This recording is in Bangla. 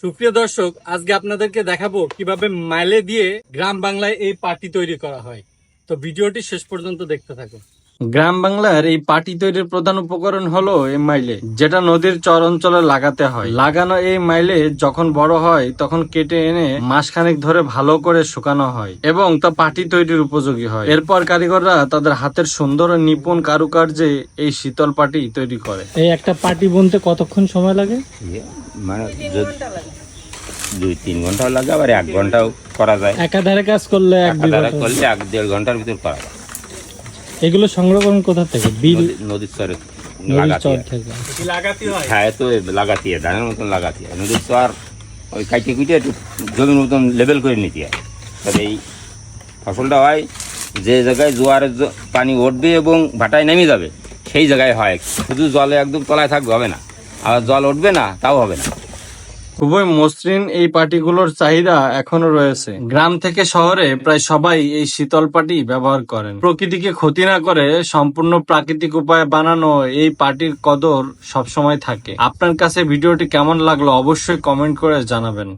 সুপ্রিয় দর্শক, আজকে আপনাদেরকে দেখাবো কীভাবে মাইলে দিয়ে গ্রাম বাংলায় এই পার্টি তৈরি করা হয়। তো ভিডিওটি শেষ পর্যন্ত দেখতে থাকুন। গ্রাম বাংলার এই পাটি তৈরির প্রধান উপকরণ হলো এই মাইলে যেটা নদীর চর অঞ্চলে লাগাতে হয়। লাগানো এই মাইলে যখন বড় হয় তখন কেটে এনে মাসখানেক ধরে ভালো করে শুকানো হয় এবং তা পাটি তৈরির উপযোগী হয়। এরপর কারিগররা তাদের হাতের সুন্দর নিপুণ কারুকার্যে এই শীতল পাটি তৈরি করে। এই একটা পাটি বুনতে কতক্ষণ সময় লাগে? ইয়ে, মানে দুই তিন ঘন্টাও লাগে আবার এক ঘন্টাও করা যায়। একাধারে কাজ করলে এক একাধারে করলে এক দেড় ঘণ্টার ভিতর করা যায়। এগুলো সংগ্রহ করেন কোথা থেকে? বিল নদীর চরে লাগাতে চর লাগাতে হয়? হ্যাঁ তো লাগাতে হয় ধানের মতন লাগাতে হয় নদীর চর ওই কাইটে কুইটে একটু জমির মতন লেভেল করে নিতে হয় তবে এই ফসলটা হয় যে জায়গায় জোয়ারের পানি উঠবে এবং ভাটায় নেমে যাবে সেই জায়গায় হয়। শুধু জলে একদম তলায় থাকবে হবে না। আর জল উঠবে না তাও হবে না। খুবই মসৃণ এই পাটিগুলোর চাহিদা এখনও রয়েছে। গ্রাম থেকে শহরে প্রায় সবাই এই শীতল পাটি ব্যবহার করেন। প্রকৃতিকে ক্ষতি না করে সম্পূর্ণ প্রাকৃতিক উপায়ে বানানো এই পাটির কদর সবসময় থাকে। আপনার কাছে ভিডিওটি কেমন লাগল অবশ্যই কমেন্ট করে জানাবেন।